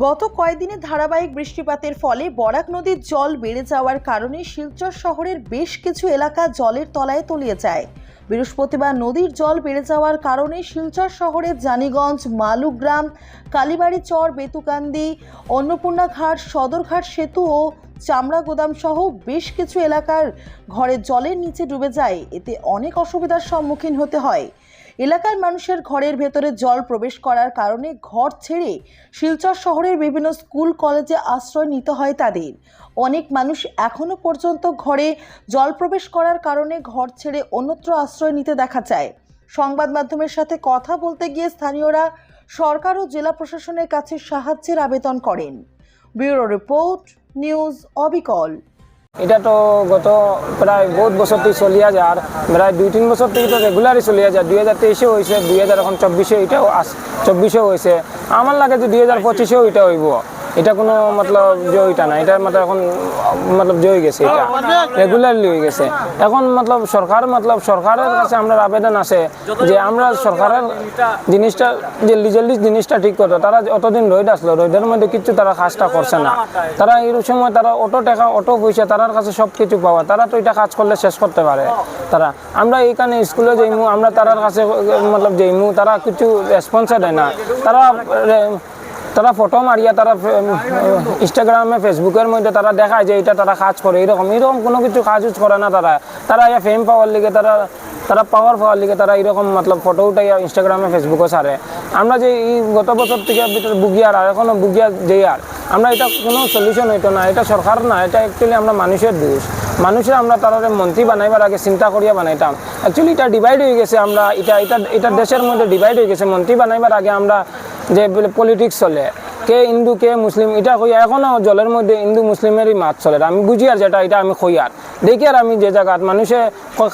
গত কয়েকদিনে ধারাবাহিক বৃষ্টিপাতের ফলে বরাক নদীর জল বেড়ে যাওয়ার কারণে শিলচর শহরের বেশ কিছু এলাকা জলের তলায় তলিয়ে যায়। বৃহস্পতিবার নদীর জল বেড়ে যাওয়ার কারণে শিলচর শহরের জানিগঞ্জ, মালুগ্রাম কালীবাড়ি চর বেতুকান্দি, অন্নপূর্ণা ঘাট, সদরঘাট সেতু ও চামড়া গোদাম সহ বেশ কিছু এলাকার ঘরে জলের নিচে ডুবে যায়। এতে অনেক অসুবিধার সম্মুখীন হতে হয়। এলাকার মানুষের ঘরের ভেতরে জল প্রবেশ করার কারণে ঘর ছেড়ে শিলচর শহরের বিভিন্ন স্কুল, কলেজে আশ্রয় নিতে হয় তাদের। অনেক মানুষ এখনও পর্যন্ত ঘরে জল প্রবেশ করার কারণে ঘর ছেড়ে অন্যত্র আশ্রয় নিতে দেখা যায়। সংবাদ মাধ্যমের সাথে কথা বলতে গিয়ে স্থানীয়রা সরকার ও জেলা প্রশাসনের কাছে সাহায্যের আবেদন করেন। ব্যুরো রিপোর্ট নিউজ অবিকল। এটা তো গত প্রায় বহুত বছর থেকে চলিয়া যায় আর প্রায় দুই, তিন বছর থেকে তো রেগুলারই চলিয়া যায় দুই হাজার তেইশেও হয়েছে, দুই হাজার এখন চব্বিশে এটাও আস, চব্বিশেও হয়েছে। আমার লাগে যে দুই হাজার পঁচিশেও এটা হইব। এটা কোনো মতলব জয়টা না এটা মতলব এখন মতলব জয় গেছে এটা। রেগুলারলি হয়ে গেছে। এখন মতলব সরকার মতলব সরকারের কাছে আমরা আবেদন আছে যে আমরা সরকারের জিনিসটা জলদি জলদি জিনিসটা ঠিক করতো তারা অতদিন রোদ আসলো রোদের মধ্যে কিছু তারা কাজটা করছে না। তারা এই সময় তারা অটো টাকা অটো পয়সা তারার কাছে সব কিছু পাওয়া। তারা তো এটা কাজ করলে শেষ করতে পারে তারা। আমরা এইখানে স্কুলে যাইমু আমরা তারার কাছে মতলব যাইমু তারা কিছু রেসপন্সে দেয় না। তারা তারা ফটো মারিয়া তারা ইনস্টাগ্রামে ফেসবুকের মধ্যে তারা দেখায় যে এটা তারা কাজ করে এরকম এরকম কোনো কিছু কাজ উজ করে না তারা। তারা ইয়া ফেম পাওয়ার লিগে তারা তারা পাওয়ার পাওয়ার লিগে তারা এরকম মতলব ফটো উঠাইয়া ইনস্টাগ্রামে ফেসবুকে ছাড়ে। আমরা যে এই গত বছর থেকে ভিতরে বুগিয়ার আর এখনও বুগিয়া যে আর আমরা এটা কোনো সলিউশন হইতো না এটা সরকার না এটা অ্যাকচুয়ালি আমরা মানুষের দোষ। মানুষের আমরা তারা মন্ত্রী বানাইবার আগে চিন্তা করিয়া বানাইতাম। অ্যাকচুয়ালি এটা ডিভাইড হয়ে গেছে, আমরা, এটা এটা এটা দেশের মধ্যে ডিভাইড হয়ে গেছে। মন্ত্রী বানাইবার আগে আমরা যে পলিটিক্স চলে, কে হিন্দু, কে মুসলিম, এটা কই এখনও জলের মধ্যে হিন্দু মুসলিমেরই মাছ চলে। আমি বুঝি আর যেটা, এটা আমি কই দেখি আর আমি যে জায়গাত মানুষে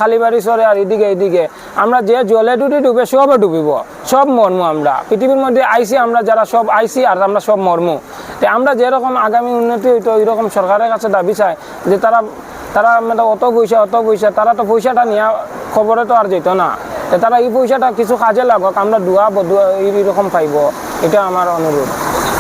খালি বাড়ি চলে আর এদিকে এদিকে। আমরা যে জলে ডুবি ডুবে সবে ডুবিব, সব মর্ম আমরা। পৃথিবীর মধ্যে আইসি আমরা যারা সব আইসি আর আমরা সব মর্ম। আমরা যেরকম আগামী উন্নতি হইতো এরকম সরকারের কাছে দাবি চাই যে তারা তারা মানে অত পয়সা অত পয়সা, তারা তো পয়সাটা নেওয়া খবরে তো আর যেত না। তারা এই পয়সাটা কিছু কাজে লাগক, আমরা দুয়া বদুয়া এইরকম পাইব। এটা আমার অনুরোধ।